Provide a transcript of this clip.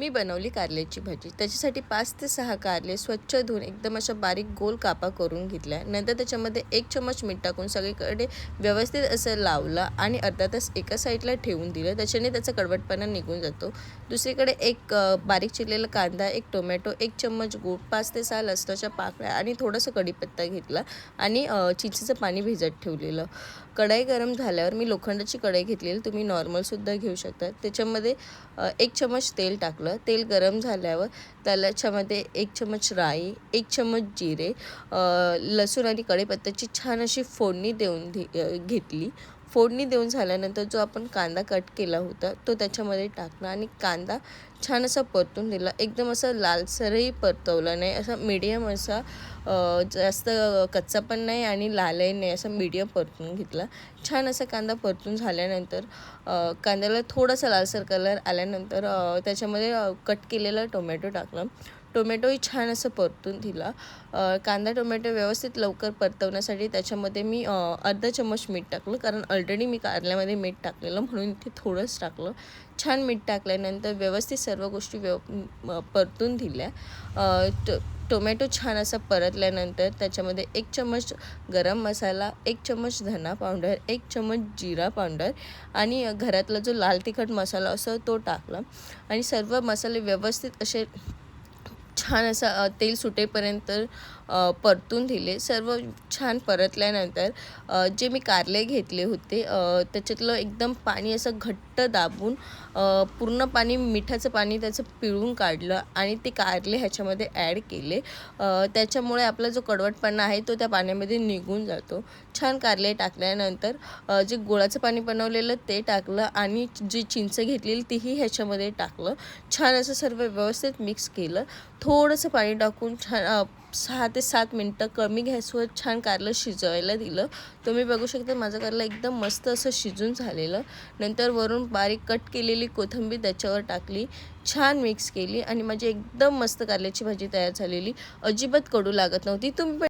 मी बनवली कारल्याची भाजी. त्याच्यासाठी पाच ते सहा कारले स्वच्छ धुवून एकदम अशा बारीक गोल कापा करून घेतल्या. नंतर त्याच्यामध्ये एक चमच मीठ टाकून सगळीकडे व्यवस्थित असं लावलं आणि अर्धा तास एका साईडला ठेवून दिलं. त्याच्याने त्याचा कडवटपणा निघून जातो. दुसरीकडे एक बारीक चिरलेला कांदा एक टोमॅटो एक चम्मच गूळ पाच ते सहा लसणाच्या पाकळ्या आणि थोडंसं कढीपत्ता घेतला आणि चिंचेचं पाणी भिजत ठेवलेलं. कढई गरम झाल्यावर मी लोखंडाची कढई घेतलेली. तुम्ही नॉर्मलसुद्धा घेऊ शकता. त्याच्यामध्ये एक चमच तेल टाकलं. तेल गरम झाल्यावर त्याच्यामध्ये एक चमच राई एक चमच जिरे लसूण आणि कढीपत्त्याची छान अशी फोडणी देऊन घे घेतली. फोडणी देऊन झाल्यानंतर जो आपण कांदा कट केला होता तो त्याच्यामध्ये टाकला आणि कांदा छान असा परतून दिला. एकदम असा लालसरही परतवला नाही असा मीडियम असा जास्त कच्चा पण नाही आणि लालही नाही असा मीडियम परतून घेतला. छान असा कांदा परतून झाल्यानंतर कांद्याला थोडासा लालसर कलर आल्यानंतर त्याच्यामध्ये कट केलेला टोमॅटो टाकलं. टोमॅटोही छान असं परतून दिला. कांदा टोमॅटो व्यवस्थित लवकर परतवण्यासाठी त्याच्यामध्ये मी अर्धा चम्मच मीठ टाकलं. कारण ऑलरेडी मी कारल्यामध्ये मीठ टाकलेलं म्हणून इथे थोडंच टाकलं. छान मीठ टाकल्यानंतर व्यवस्थित सर्व गोष्टी व्यव परतून दिल्या. ट टोमॅटो छान असा परतल्यानंतर त्याच्यामध्ये एक चम्मच गरम मसाला एक चम्मच धना पावडर एक चम्मच जिरा पावडर आणि घरातला जो लाल तिखट मसाला असतो तो टाकला. आणि सर्व मसाले व्यवस्थित असे छान असं तेल सुटेपर्यंत परतून दिले. सर्व छान परतल्यानंतर जे मी कारले घेतले होते त्याच्यातलं एकदम पाणी असं घट्ट दाबून पूर्ण पाणी मिठाचं पाणी त्याचं पिळून काढलं आणि ते कारले ह्याच्यामध्ये ॲड केले. त्याच्यामुळे आपला जो कडवटपणा आहे तो त्या पाण्यामध्ये निघून जातो. छान कारले टाकल्यानंतर जे गुळाचं पाणी बनवलेलं ते टाकलं आणि जी चिंच घेतलेली तीही ह्याच्यामध्ये टाकलं. छान असं सर्व व्यवस्थित मिक्स केलं. थो थोडंसं पाणी टाकून छान सहा ते सात मिनटं कमी गॅसवर छान कारलं शिजवायला दिलं. तुम्ही बघू शकता माझं कारलं एकदम मस्त असं शिजून झालेलं. नंतर वरून बारीक कट केलेली कोथिंबीर त्याच्यावर टाकली छान मिक्स केली आणि माझी एकदम मस्त कारल्याची भाजी तयार झालेली. अजिबात कडू लागत नव्हती. तुम्ही